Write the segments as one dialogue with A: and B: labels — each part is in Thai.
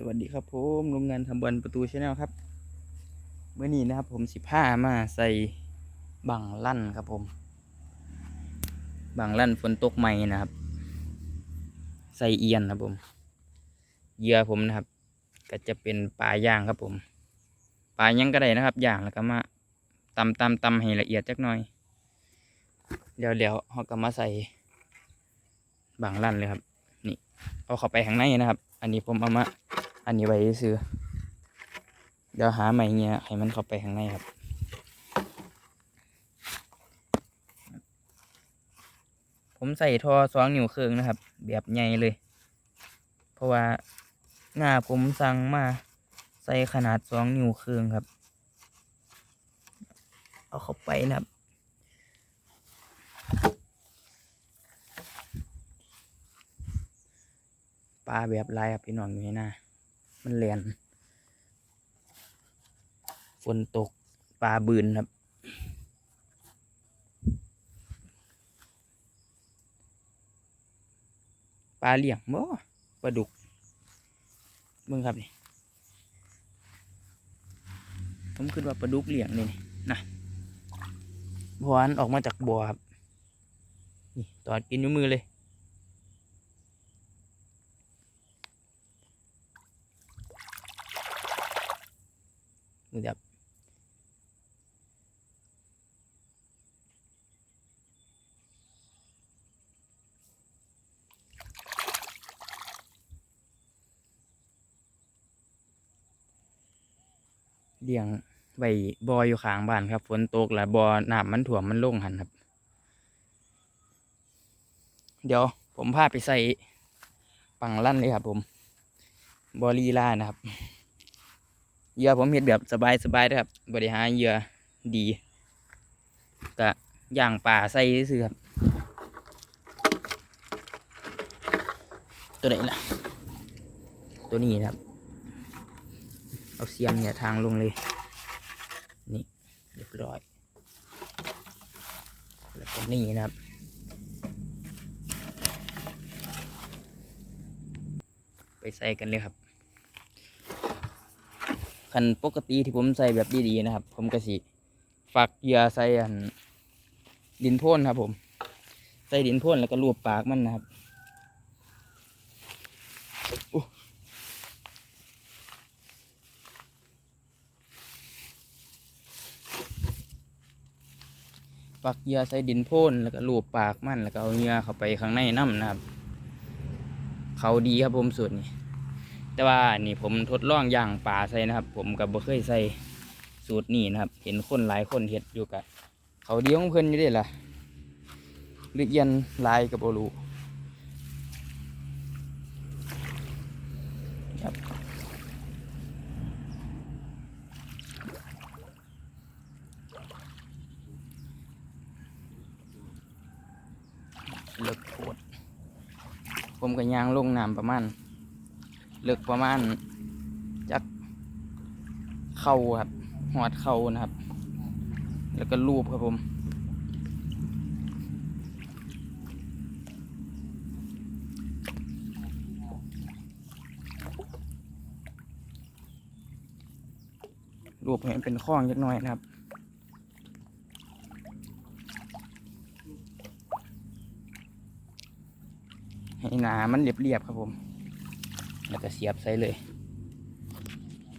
A: สวัสดีครับผมโรงงานทำบอลประตูชาแนลครับเมื่อนี้นะครับผมสิผ้ามาใส่บังลั่นครับผม บังลั่นฝนตกใหม่นะครับ ใส่เอียนครับผมเหยื่อผมนะครับ ก็จะเป็นปลาย่างครับผมปลายังก็ได้นะครับย่างแล้วก็มาตำตำตำให้ละเอียดจักหน่อย เดี๋ยวเดี๋ยวเขาก็มาใส่บังลั่นเลยครับ นี่เอาเข้าไปข้างในนะครับ อันนี้ผมเอามา อันนี้ไว้ซื้อ เดี๋ยวหาใหม่เงี้ยให้มันเข้าไปข้างในครับ ผมใส่ทอสองนิ้วครึ่งนะครับ แบบใหญ่เลย เพราะว่างาผมสั่งมาใส่ขนาดสองนิ้วครึ่งครับ เอาเข้าไปนะครับปลาแบบลายครับพี่น้องอยู่ในหน้า มันเลียนฝนตกปลาบืนครับปลาเลี้ยงบ่ปลาดุกเบิ่งครับนี่ผมคิดว่าปลาดุกเลี้ยงนี่นี่นะพราะวาอันออกมาจากบ่อครับนี่ตอดกินอยู่มือเลย มือจับเลี้ยงไว้บออยู่ข้างบ้านครับฝนตกแล้วบอน้ำมันถ่วมมันลงหันครับ เดี๋ยวผมพาไปใส่ปังลั่นเลยครับผม บอลีลานะครับ เหยื่อผมเห็ดแบบสบายสบายๆเด้อครับบริหารเหยื่อดีกะย่างป่าใส่ซื่อครับ ตัวไหนล่ะ ตัวนี้นะครับ เอาเสียมเนี่ยทางลงเลย นี่เรียบร้อย แล้วก็นี่นะครับไปใส่กันเลยครับ คันปกติที่ผมใส่แบบดีๆนะครับ ผมก็สิฝักเหยื่อใส่อันดินพ่นครับผม ใส่ดินพ่นแล้วก็รูปปากมันนะครับอู้ฝักเหยื่อใส่ดินพ่นแล้วก็รูปปากมันแล้วก็เอาเหยื่อเข้าไปข้างในน้ำนะครับ เขาดีครับผมสูตรนี้ แต่ว่านี่ผมทดลองย่างปลาใส่นะครับ ผมกับบ่เคยใส่สูตรนี้นะครับ เห็นคนหลายคนเฮ็ดอยู่กับเขาเดียวของเพิ่นอยู่เด้ล่ะหรือเอียนลายกับบ่รู้ครับเลิกโคตรผมก็ย่างลงน้ำประมาณ ลือกประมาณจักเข่าครับหอดเข่านะครับ แล้วก็รูปครับผมรูปเห็นเป็นข้องจักน่อยนะครับให้หนามันเรียบๆครับผม แล้วก็เสียบใส่เลย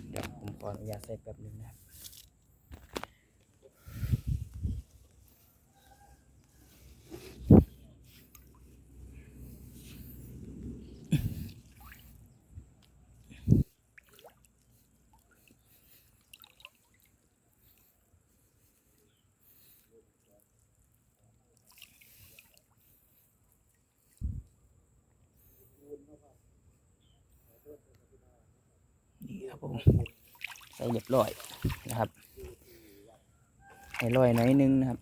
A: เดี๋ยวผมขออนุญาตใส่แป๊บนึงนะครับ ครับผมใส่เรียบร้อยนะครับให้ลอยหน่อยนึงนะครับ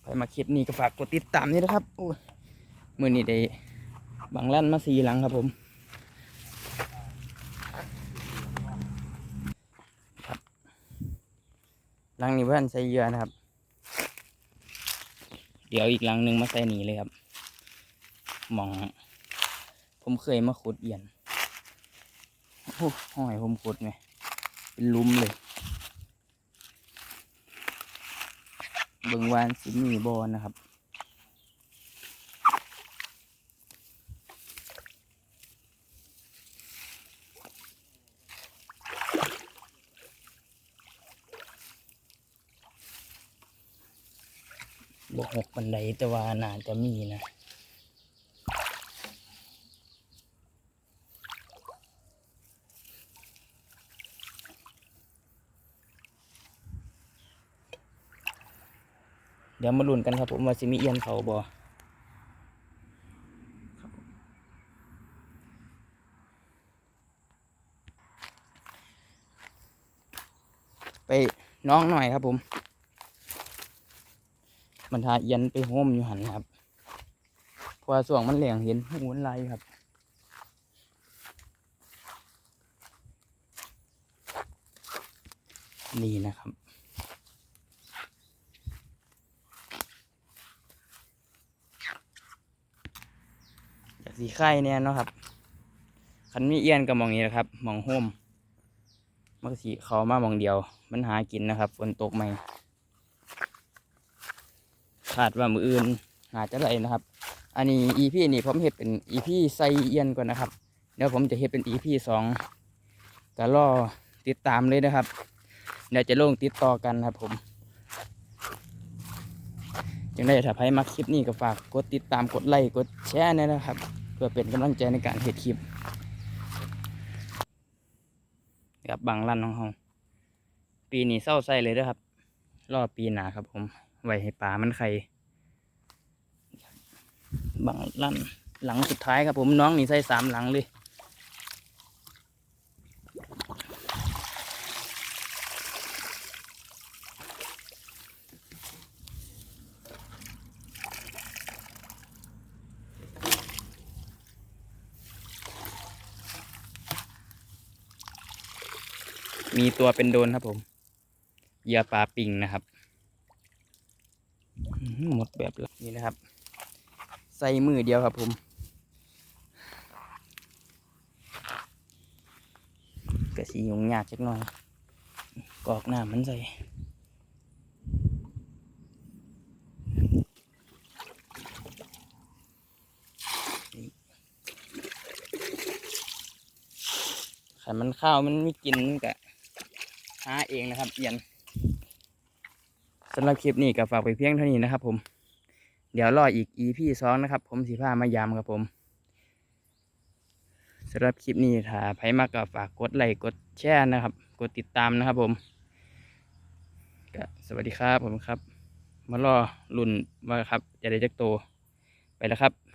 A: ใครมาคลิปนี้ก็ฝากกดติดตามนี่นะครับโอ้ยมือนี้ได้บังลั่นมาสีหลังครับผมครับหลังนี้เพื่อนใส่เยื่อนะครับ เดี๋ยวอีกหลังหนึ่งมาใส่หนีเลยครับมอง ผมเคยมาขุดเอียนโอ้ห้อยผมขุดไงเป็นลุมเลยเบิงวานสิมีบอนะครับบกหกบันไดแต่ว่าน่าจะมีนะ เดี๋ยวมาลุ้นกันครับผมว่าสิมีเอียนเขาบ่ไปน้องหน่อยครับผม มันทาเอียนไปโฮมอยู่หันครับเพราะว่าส่วงมันแหลงเห็นหูมันลายครับนี่นะครับ จาก สีไข่เนี่ยเนาะครับคันมีเอียนกับมองนี้นะครับมองโฮมมันก็สีเขามามองเดียว มันหากินนะครับฝนตกไหมคาดว่ามืออื่นอาจจะไรนะครับ อันนี้ EP นี่ผมเห็ดเป็น EP ใส่เอียนก่อนนะครับเดี๋ยวผมจะเห็ดเป็น EP สองก็รอติดตามเลยนะครับเดี๋ยวจะลงติดต่อกันครับผมยังได้ถ้าใครมักคลิปนี้ก็ฝากกดติดตามกดไลค์กดแชร์นะครับ เพื่อเป็นกำลังใจในการเห็ดคลิปกับบางลั่นของเราปีนี้เศร้าใส่เลยเด้วยครับ รอบปีหนาครับผม ไว้ให้ปลามันไข่บางลั่นหลังสุดท้ายครับผมน้องนี่ใส่สามหลังเลย มีตัวเป็นโดนครับผมเหยื่อปลาปิงนะครับหมดแบบแล้วนี่นะครับ ใส่มือเดียวครับผมกระสีหยงยากจักหน่อยกรอกหน้ามันใส่นี่ขันมันข้าวมันไม่กินกะ หาเองนะครับ เอียนสำหรับคลิปนี้ก็ฝากไปเพียงเท่านี้นะครับ ผม เดี๋ยวรออีก EP สองนะครับ ผมสีผ้ามายามครับผมสำหรับคลิปนี้ถ้าใครมากก็ฝากกดไลค์กดแชร์นะครับ กดติดตามนะครับ ผมก็สวัสดีครับผมครับ มารอรุ่นว่าครับจะได้จักโตไปแล้วครับ